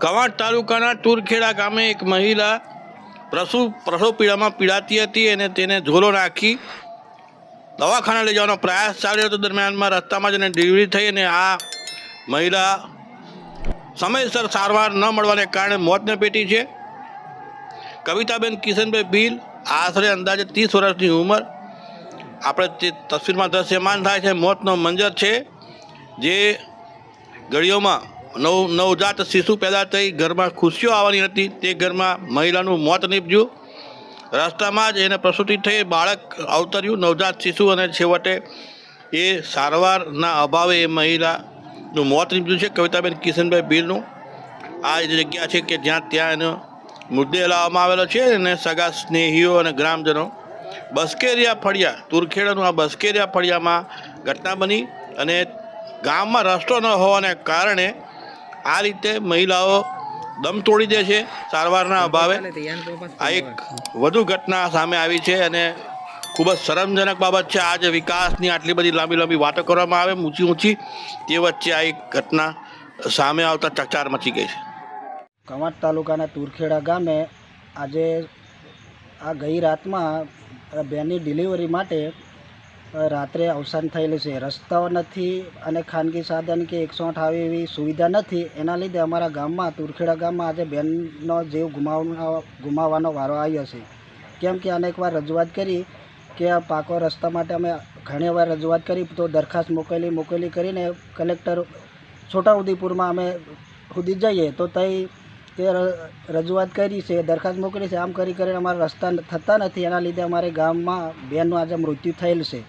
કવાંટ તાલુકાના તુરખેડા ગામે એક મહિલા પ્રસુ પ્રસવ પીડામાં પીડાતી હતી અને તેને ઝોલો નાખી દવાખાના લઈ જવાનો પ્રયાસ ચાલ્યો હતો. દરમિયાનમાં રસ્તામાં જ એને ડિલિવરી થઈ અને આ મહિલા સમયસર સારવાર ન મળવાને કારણે મોતને પેટી છે. કવિતાબેન, કિશનભાઈ ભીલ આશરે અંદાજે ત્રીસ વર્ષની ઉંમર. આપણે તે તસવીરમાં દ્રશ્યમાન થાય છે. મોતનો મંજર છે જે ઘડીઓમાં નવ નવજાત શિશુ પેદા થઈ ઘરમાં ખુશીઓ આવવાની હતી. તે ઘરમાં મહિલાનું મોત નીપજ્યું. રસ્તામાં જ એને પ્રસૂતિ થઈ બાળક અવતર્યું. નવજાત શિશુ અને છેવટે એ સારવારના અભાવે એ મહિલાનું મોત નીપજ્યું છે. કવિતાબેન કિશનભાઈ ભીલનું. આ જગ્યા છે કે જ્યાં ત્યાં એનો મૃતદેહ લાવવામાં આવેલો છે અને સગા સ્નેહીઓ અને ગ્રામજનો બસ્કેરિયા ફળિયા, તુરખેડાનું આ બસ્કેરિયા ફળિયામાં ઘટના બની અને ગામમાં રસ્તો ન હોવાને કારણે આ રીતે મહિલાઓ દમ તોડી દે છે સારવારના અભાવે. આ એક વધુ ઘટના સામે આવી છે અને ખૂબ જ શરમજનક બાબત છે. આજે વિકાસની આટલી બધી લાંબી લાંબી વાતો કરવામાં આવે ઊંચી ઊંચી તે વચ્ચે આ એક ઘટના સામે આવતા ચકચાર મચી ગઈ છે. કવાંટ તાલુકાના તુરખેડા ગામે આજે આ ગઈ રાતમાં બેનની ડિલિવરી માટે રાત્રે અવસાન થયેલું છે. રસ્તાઓ નથી અને ખાનગી સાધન કે એકસો આઠ આવી એવી સુવિધા નથી. એના લીધે અમારા ગામમાં, તુરખેડા ગામમાં આજે બેનનો જીવ ગુમાવવાનો ગુમાવવાનો વારો આવ્યો છે. કેમ કે અનેકવાર રજૂઆત કરી કે આ પાકો રસ્તા માટે અમે ઘણી વાર રજૂઆત કરી, તો દરખાસ્ત મોકલી મોકલી કરીને કલેક્ટર છોટાઉદેપુરમાં અમે સુધી જઈએ. તો તઈ તે રજૂઆત કરી છે, દરખાસ્ત મોકલી છે. આમ કરી કરીને અમારા રસ્તા થતા નથી. એના લીધે અમારે ગામમાં બેનનું આજે મૃત્યુ થયેલ છે.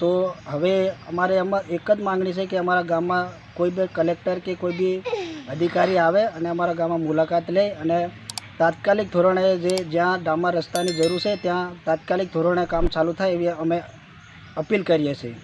તો હવે અમારે એમાં એક જ માંગણી છે કે અમારા ગામમાં કોઈ બી કલેક્ટર કે કોઈ બી અધિકારી આવે અને અમારા ગામમાં મુલાકાત લે અને તાત્કાલિક ધોરણે જે જ્યાં ડામા રસ્તાની જરૂર છે ત્યાં તાત્કાલિક ધોરણે કામ ચાલુ થાય એવી અમે અપીલ કરીએ છીએ.